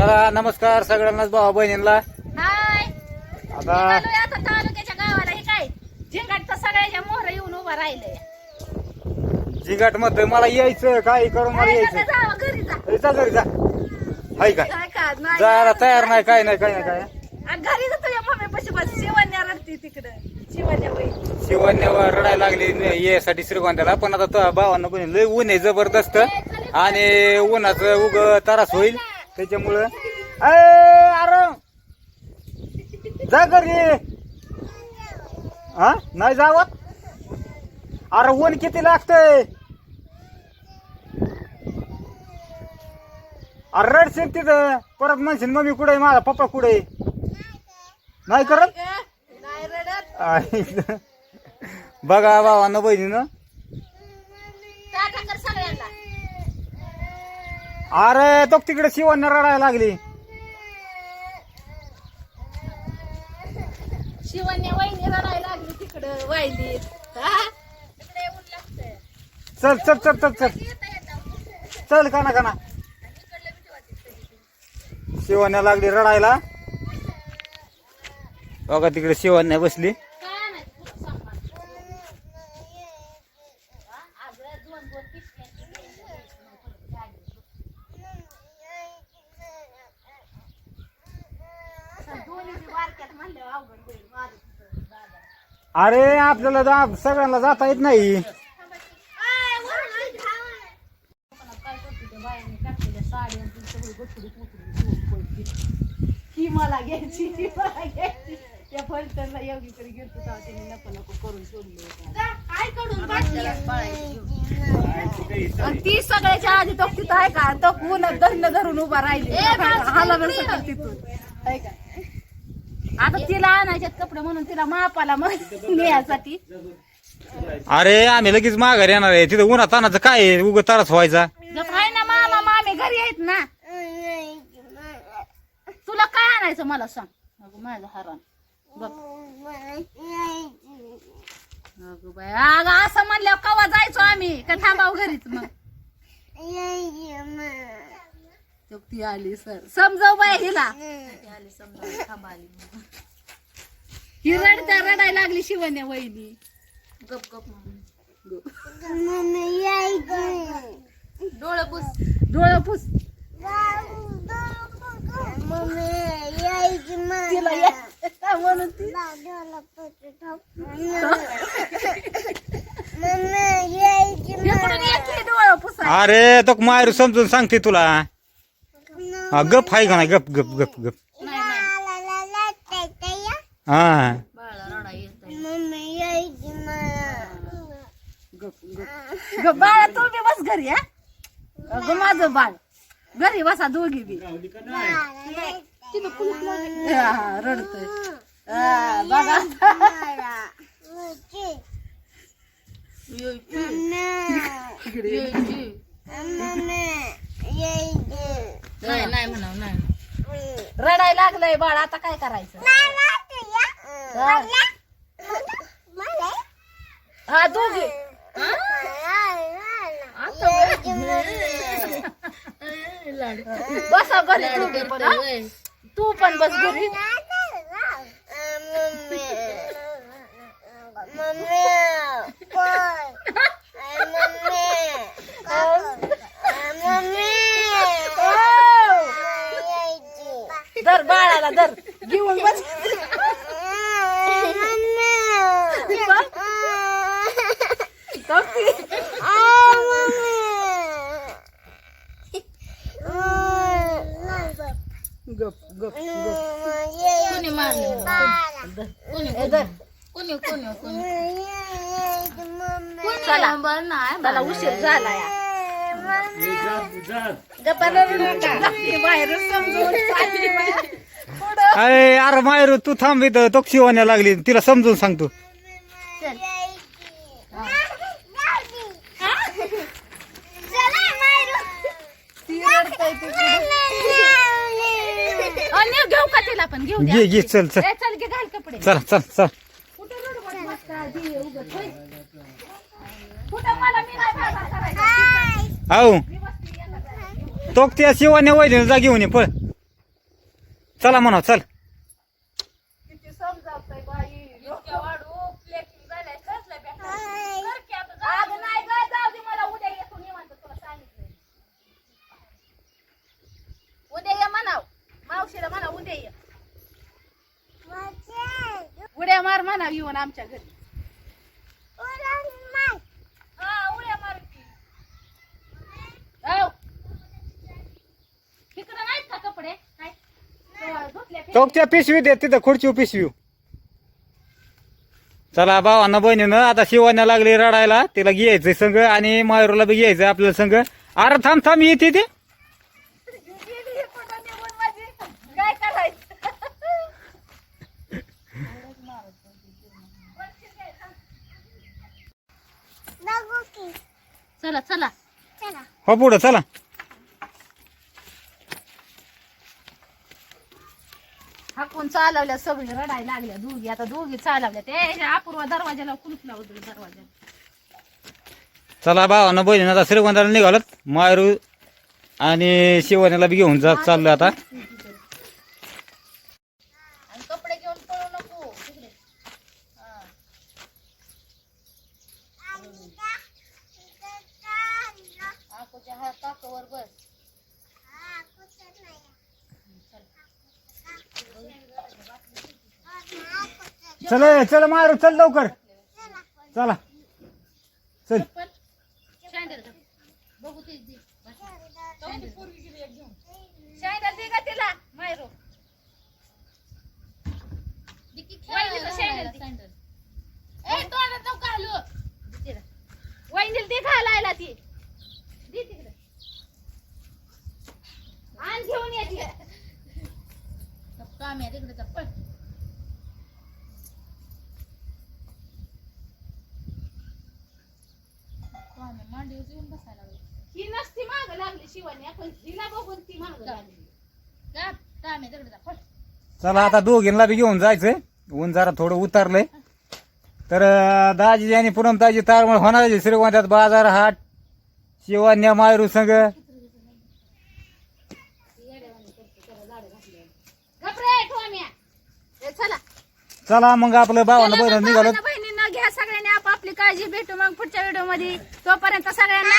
चला नमस्कार सगळ्यांनाच भावा बहिणींना. हाय. आता निघालोय आता तालुक्याच्या गावाला. हे काय? झिंगाट तर सगळ्याच्या मोहर येऊन उभा राहिलंय. जिगाट मला यायचं काय करून मला यायचं. नका जावं, घरी जा. जा घरी जा. हाय का? काय का? नाही जायला तयार नाही काय नाही काय नाही काय? घरी जा तुझ्या मम्मी पशी बस. शिवण्या रडती तिकडं. शिवण्या बाई. शिवण्यावर रडायला लागली यासाठी श्रीगोंद्याला. पण आता तो भावांना पण लय ऊन आहे जबरदस्त. आणि उन्हाचं उग त्रास होईल. त्याच्यामुळं अरे जा घरी. हा? नाही जावत अरे ऊन किती लागतंय? अरे रडशील तिथं. परत म्हणशील मम्मी कुठे माझा पप्पा कुठे नाही करत. बघा भावानं बहिणीनं. अरे तो तिकडे शिवण्या रडायला लागली. शिवण्या वहिनी रडायला लागली तिकडं वाहिली हा? तिकडे येऊन लागतंय. चल चल चल चल चल. चल काना काना. शिवण्या लागली रडायला. बघा तिकडे शिवण्या बसली काय नाही तुझं सांभाळ. हा? अगं, दोन दोन पिशव्या दोन्ही बी बारक्यात म्हणल्यावर अवघड होईल माझं तिथं दादा. अरे आपल्याला जा- सगळ्यांना जाता येत नाही. ती. ही मला घ्यायची ती मला घ्यायची. त्या फलटणला योगीकडे गेलतो तेव्हा त्यांनी नको नको करून सोडलं होतं. काय कडून बाटली? आणि ती सगळ्याच्या आधी तो तिथं आहे का? तो ऊन धरण धरून उभा राहिली. हाला सकट तिथून. आहे का? आता तिला आणायच्यात कपडे म्हणून तिला मापाला मग नेण्यासाठी अरे आम्ही लगेच माघारी येणार आहे तिथं उन्हा तानाचं काय आहे? उगं त्रास व्हायचा आहे ना मामा मामी घरी आहेत ना तुला काय आणायचं मला सांग अगं माझं हरण बघ अगं अगं असं म्हणल्यावर कवा जायचो आम्ही का थांबाव घरीच मग तो आली सर. समजाव बाय हिला. ही रडता रडायला लागली शिवण्या वहिनी. गप गप डोळं पुस. डोळं पुस. तिला या म्हणून ती? इकडून ये की डोळं पुसाय अरे तो मायरू समजून सांगते तुला. हा गप आहे का नाही? गप गप गप गप. नाही नाही हा. बाळा रडा येत गप गप गप बाळा तू बी बस घरी हा? अगं माझं बाळ. घरी बसा दोघी बी. हा, रडतोय. बघा. इकडे. नाही नाही म्हणाव नाही रडायला लागलंय बाळ आता काय करायचं? हा. हा दोघी. बसा घरी दोघी पण हा? तू पण बस घरी. दर गप गप कोणी मारलं. चला उशीर झाला या बाया. पुढं. अरे अरे मायरू तू थांब इथं. तो शिवण्या लागली. तिला समजून सांगतो चल. ती रडतंय ती पुढं. अ, नेऊ घेऊ का तिला पण घेऊ द्या. घे घे चल चल ए, चल घे घाल कपडे चल चल चल कुठं रडवत बसता? दी उगाच, होय. कुठं मला मी नाही बाजार करायचा. हो मी बसते, येणार. तो त्या शिवाने वैद्य जा घेऊन ये पळ चला म्हणा चल किती समजावतंय बाई इतक्या वाढू प्लेटिंग झालंय कसलं बेकार. कर की आता जा. अगं नाही गं, जाऊ दे मला उद्या येतो निवांत तुला सांगितलंय उद्या ये म्हणाव मावशीला म्हणा उद्या ये उड्या मार म्हणाव येऊन आमच्या घरी. हा, उड्या मार की. जाऊ. तिकडं नाहीत का कपडे? काय तेव्हा धुतल्या पे- चौकच्या पिशवी दे तिथं खुर्ची पिशवी. चला भावांना बहिणीनं आता शिवान्या लागली रडायला. तिला घ्यायचंय संघ आणि मायुरला बी घ्यायचंय आपल्याला संघ. अरे थांब थांब येते ते गेली ही कुठं निघून माझी काय करायचं चला चला. हो पुढं चला. हाकून चालवल्या सगळी रडायला लागल्या दोघी. आता दोघी चालवल्या. ते अपूर्व दरवाजाला कुलूप लावतो दरवाजा चला भावांना बहिणीनं आता श्रीगोंदाला निघालत. मायरू आणि शिवान्याला बी घेऊन जात चाललं आता आणि कपडे घेऊन पळू नको तिकडे हा. आकोच्या हा काकावर बस चल चल मारू चल लवकर चला चल घाल. बघू दे. दे का तिला मायरो वहिनीला सँडल दे. ए, तोंडात नको घालू. दे तिला. वहिनीला दे घालायला ती दे तिकडे आण घेऊन ये ती. काम आहे तिकडे चप्पल ही नसती माग लागली शिवानी आपण हिला बघून ती माग लागली. चला आता दोघींना बी घेऊन जायचंय. ऊन जरा थोडं उतरलंय. तर अं, दाजी आणि पूनम ताजी तारमळ होणार आहे श्रीगोंद्यात. बाजार हाट शिवान्या मायरू संघ. गपरे ठोम्या. ए, चला. चला मग आपलं भावानं चला बहिण मग निघालो. भावांना बहिणींना घ्या सगळ्यांनी आपापली काळजी भेटू मग पुढच्या व्हिडिओमध्ये तोपर्यंत सगळ्यांना